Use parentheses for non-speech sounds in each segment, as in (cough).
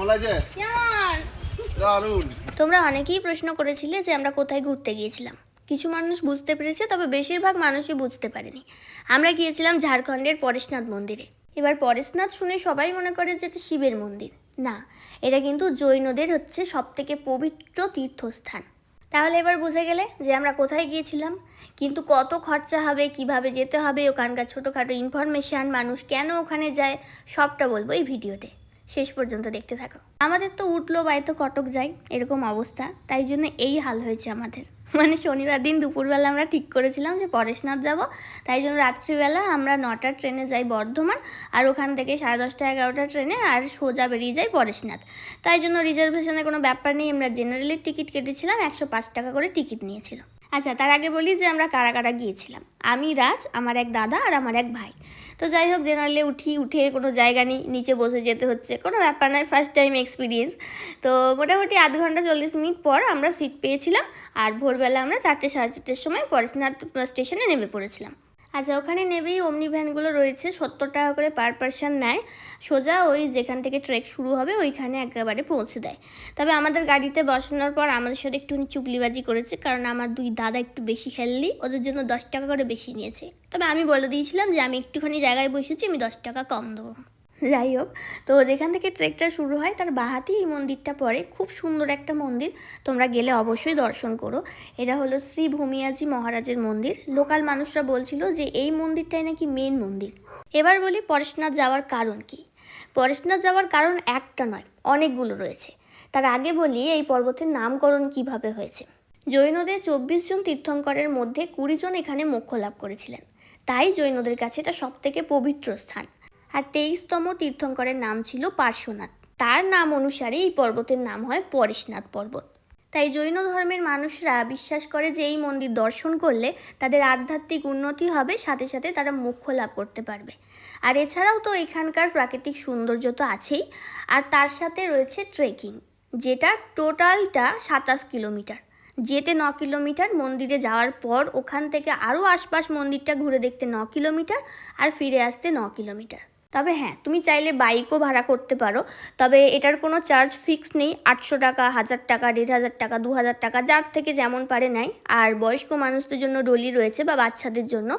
কেমন লাগছে দারুণ। তোমরা অনেকেই প্রশ্ন করেছিলে যে আমরা কোথায় ঘুরতে গিয়েছিলাম। কিছু মানুষ বুঝতে পেরেছে তবে বেশিরভাগ মানুষই বুঝতে পারেনি। আমরা গিয়েছিলাম ঝাড়খণ্ডের পরেশনাথ মন্দিরে। এবার পরেশনাথ শুনে সবাই মনে করে যে এটা শিবের মন্দির। না এটা কিন্তু জৈনদের হচ্ছে সব থেকে পবিত্র তীর্থস্থান। তাহলে এবার বুঝে গেলে যে আমরা কোথায় গিয়েছিলাম কিন্তু কত খরচা হবে কীভাবে যেতে হবে ওখানকার ছোটোখাটো ইনফরমেশান মানুষ কেন ওখানে যায় সবটা বলব এই ভিডিওতে। শেষ পর্যন্ত দেখতে থাকো। আমাদের তো উঠল বাড়িতে কটক যাই, এরকম অবস্থা, তাই জন্য এই হাল হয়েছে আমাদের। মানে শনিবার দিন দুপুরবেলা আমরা ঠিক করেছিলাম যে পরেশনাথ যাব, তাই জন্য রাত্রিবেলা আমরা নটার ট্রেনে যাই বর্ধমান, আর ওখান থেকে সাড়ে দশটা এগারোটা ট্রেনে আর সোজা বেরিয়ে যাই পরেশনাথ। তাই জন্য রিজার্ভেশনের কোনো ব্যাপার নেই, আমরা জেনারেলি টিকিট কেটেছিলাম, একশো পাঁচ টাকা করে টিকিট নিয়েছিল। আচ্ছা তার আগে বলি যে আমরা কারা কারা গিয়েছিলাম। আমি রাজ, আমার এক দাদা আর আমার এক ভাই। তো যাই হোক জেনারেলে উঠি, উঠে কোনো জায়গা নেই, নিচে বসে যেতে হচ্ছে, কোনো ব্যাপার নয় ফার্স্ট টাইম এক্সপিরিয়েন্স তো মোটামুটি আধ ঘণ্টা চল্লিশ মিনিট পর আমরা সিট পেয়েছিলাম, আর ভোরবেলা আমরা চারটে সাড়ে চারটের সময় পরেশনাথ স্টেশনে নেমে পড়েছিলাম। আচ্ছা ওখানে নেবেই অমনি ভ্যানগুলো রয়েছে, সত্তর টাকা করে পার পার্সন নেয়। সোজা ওই যেখান থেকে ট্রেক শুরু হবে, ওইখানে একেবারে পৌঁছে দেয়। তবে আমাদের গাড়িতে বসানোর পর আমাদের সাথে একটু চুগলিবাজি করেছে, কারণ আমার দুই দাদা একটু বেশি হেলদি ওদের জন্য দশ টাকা করে বেশি নিয়েছে। তবে আমি বলে দিয়েছিলাম যে, আমি একটুখানি জায়গায় বসেছি, আমি দশ টাকা কম দেবো। যাই হোক, তো যেখান থেকে ট্রেকটা শুরু হয়, তার বাহাতেই এই মন্দিরটা পড়ে। খুব সুন্দর একটা মন্দির। তোমরা গেলে অবশ্যই দর্শন করো। এটা হলো শ্রী ভূমিয়াজি মহারাজের মন্দির। লোকাল মানুষরা বলছিল যে এই মন্দিরটাই নাকি মেন মন্দির। এবার বলি পরেশনাথ যাওয়ার কারণ কি? পরেশনাথ যাওয়ার কারণ একটা নয়, অনেকগুলো রয়েছে। তার আগে বলি এই পর্বতের নামকরণ কীভাবে হয়েছে। জৈনদের চব্বিশ জন তীর্থঙ্করের মধ্যে কুড়ি জন এখানে মোক্ষ লাভ করেছিলেন। তাই জৈনদের কাছে এটা সব থেকে পবিত্র স্থান। আর তেইশতম তীর্থঙ্করের নাম ছিল পার্শ্বনাথ। তার নাম অনুসারে এই পর্বতের নাম হয় পরেশনাথ পর্বত। তাই জৈন ধর্মের মানুষরা বিশ্বাস করে যে এই মন্দির দর্শন করলে তাদের আধ্যাত্মিক উন্নতি হবে, সাথে সাথে তারা মুখ্য লাভ করতে পারবে। আর এছাড়াও তো এখানকার প্রাকৃতিক সৌন্দর্য তো আছেই। আর তার সাথে রয়েছে ট্রেকিং যেটা টোটালটা সাতাশ কিলোমিটার। যেতে ন কিলোমিটার, মন্দিরে যাওয়ার পর ওখান থেকে আরও আশপাশ মন্দিরটা ঘুরে দেখতে ন কিলোমিটার আর ফিরে আসতে ন কিলোমিটার। তবে হ্যাঁ তুমি চাইলে বাইকও ভাড়া করতে পারো। তবে এটার কোনো চার্জ ফিক্স নেই। আটশো টাকা, হাজার টাকা, দেড় হাজার টাকা, দু হাজার টাকা, যার থেকে যেমন পারে নেয়। আর বয়স্ক মানুষদের জন্য ডলি রয়েছে বা বাচ্চাদের জন্য।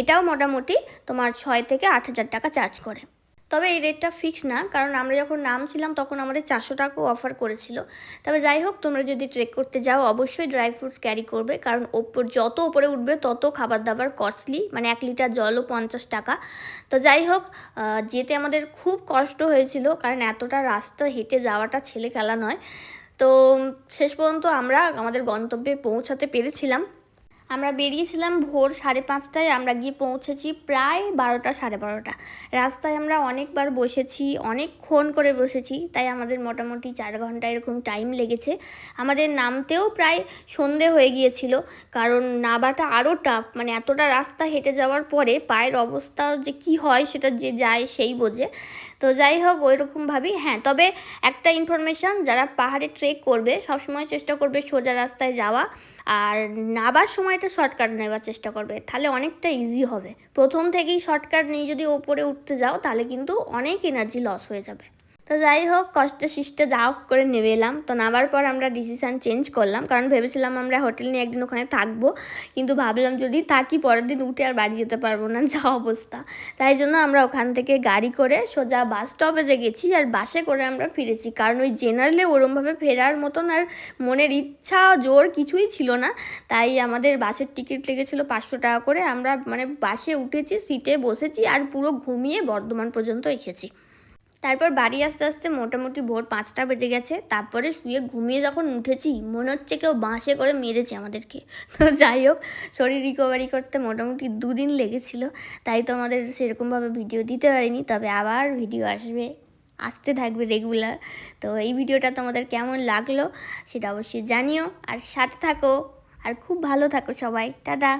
এটাও মোটামুটি তোমার ছয় থেকে আট হাজার টাকা চার্জ করে। তবে এই রেটটা ফিক্স না, কারণ আমরা যখন নামছিলাম তখন আমাদের চারশো টাকাও অফার করেছিল। তবে যাই হোক, তোমরা যদি ট্রেক করতে যাও, অবশ্যই ড্রাই ফ্রুটস ক্যারি করবে, কারণ ওপর, যত উপরে উঠবে, তত খাবার দাবার কস্টলি মানে এক লিটার জলও পঞ্চাশ টাকা। তো যাই হোক যেতে আমাদের খুব কষ্ট হয়েছিল, কারণ এতটা রাস্তা হেঁটে যাওয়াটা ছেলে খেলা নয়। তো, শেষ পর্যন্ত আমরা আমাদের গন্তব্যে পৌঁছাতে পেরেছিলাম। আমরা বেরিয়েছিলাম ভোর সাড়ে পাঁচটায়, আমরা গিয়ে পৌঁছেছি প্রায় বারোটা, সাড়ে বারোটা। রাস্তায় আমরা অনেকবার বসেছি, অনেকক্ষণ করে বসেছি, তাই আমাদের মোটামুটি চার ঘণ্টা এরকম টাইম লেগেছে। আমাদের নামতেও প্রায় সন্ধে হয়ে গিয়েছিল, কারণ নাবাটা আরও টাফ মানে এতটা রাস্তা হেঁটে যাওয়ার পরে পায়ের অবস্থা যে কি হয় সেটা যে যায় সেই বোঝে। তো যাই হোক ওইরকমভাবেই। হ্যাঁ তবে একটা ইনফরমেশান যারা পাহাড়ে ট্রেক করবে, সবসময় চেষ্টা করবে সোজা রাস্তায় যাওয়া। আর নাবার সময়টা শর্টকাট নেওয়ার চেষ্টা করবে। তাহলে অনেকটা ইজি হবে। প্রথম থেকেই শর্টকাট নিয়ে যদি ওপরে উঠতে যাও, তাহলে কিন্তু অনেক এনার্জি লস হয়ে যাবে। তো যাই হোক কষ্টে শিষ্টে যা হোক করে নেমে এলাম। তো নামার পর আমরা ডিসিশান চেঞ্জ করলাম। কারণ ভেবেছিলাম আমরা হোটেল নিয়ে একদিন ওখানে থাকব। কিন্তু ভাবলাম যদি থাকি, পরের দিন উঠে আর বাড়ি যেতে পারব না। (laughs) যা অবস্থা। তাই জন্য আমরা ওখান থেকে গাড়ি করে সোজা বাস স্টপেজে গেছি আর বাসে করে আমরা ফিরেছি। কারণ ওই জেনারেলে ওরমভাবে ফেরার মতন আর মনের ইচ্ছা, জোর কিছুই ছিল না। তাই আমাদের বাসের টিকিট লেগেছিল পাঁচশো টাকা করে। আমরা মানে বাসে উঠেছি সিটে বসেছি আর পুরো ঘুমিয়ে বর্ধমান পর্যন্ত এসেছি। তারপর বাড়ি আসতে আসতে মোটামুটি ভোর পাঁচটা বেজে গেছে। তারপরে শুয়ে ঘুমিয়ে যখন উঠেছি, মনে হচ্ছে কেউ বাঁশে করে মেরেছে আমাদেরকে। তো যাই হোক, শরীর রিকভারি করতে মোটামুটি দুদিন লেগেছিল, তাই তো আমাদের সেরকমভাবে ভিডিও দিতে পারিনি। তবে আবার ভিডিও আসবে। আসতে থাকবে রেগুলার তো এই ভিডিওটা তোমাদের কেমন লাগল, সেটা অবশ্যই জানিও। আর সাথে থাকো। আর খুব ভালো থাকো সবাই। টাটা।